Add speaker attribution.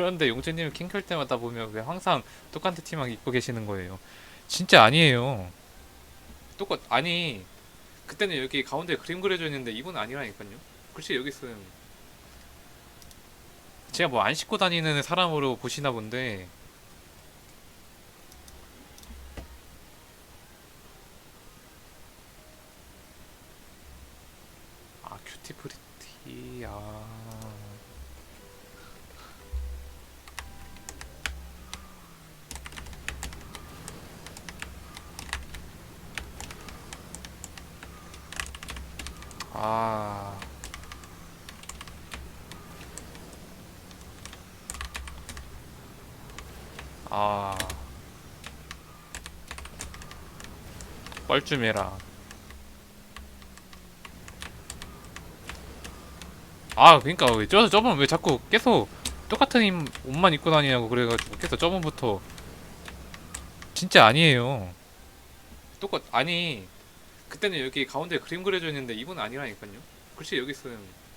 Speaker 1: 그런데 용재님이 킹켤 때마다 보면 왜 항상 똑같은 티만 입고 계시는 거예요? 진짜 아니에요. 똑같 아니 그때는 여기 가운데 그림 그려져 있는데 이분 아니라니까요. 글씨 여기 있음. 제가 뭐 안 씻고 다니는 사람으로 보시나 본데 아 큐티 프리티 아 아. 아. 뻘쭘 해라. 아, 그니까, 왜 저, 저번 왜 자꾸 계속 똑같은 임- 옷만 입고 다니냐고 그래가지고 계속 저번부터 진짜 아니에요. 똑같, 아니, 그때는 여기 가운데 그림 그려져 있는데 이분 아니라니까요. 글씨 여기 있음.